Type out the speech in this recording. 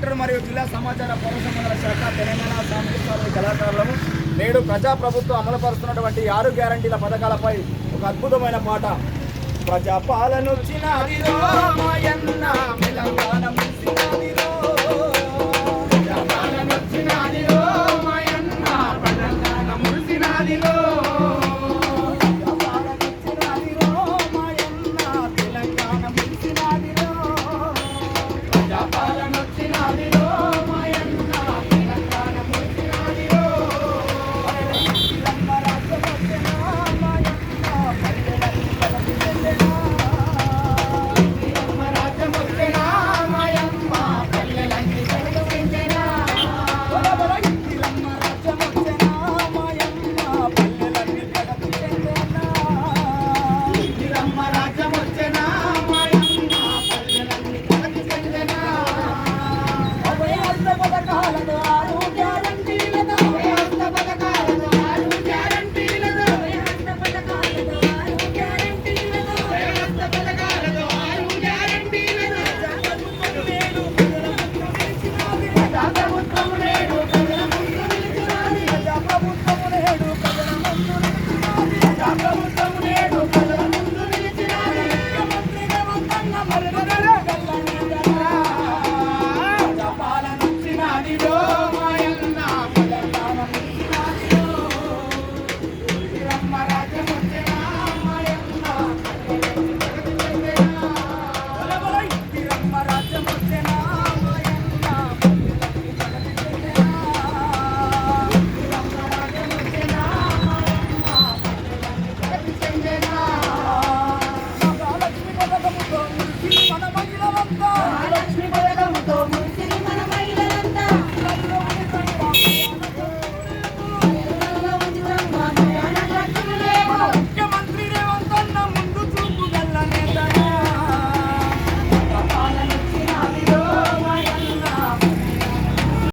Collector మరియు జిల్లా సమాచార పౌర సంబంధాల శాఖ తెలంగాణ సాంస్కృతిక కళాకారులను నేడు ప్రజాప్రభుత్వం అమలుపరుస్తున్నటువంటి ఆరు గ్యారంటీల పథకాలపై ఒక అద్భుతమైన పాట. ప్రజాపాలనొచ్చిన 一万多 Go!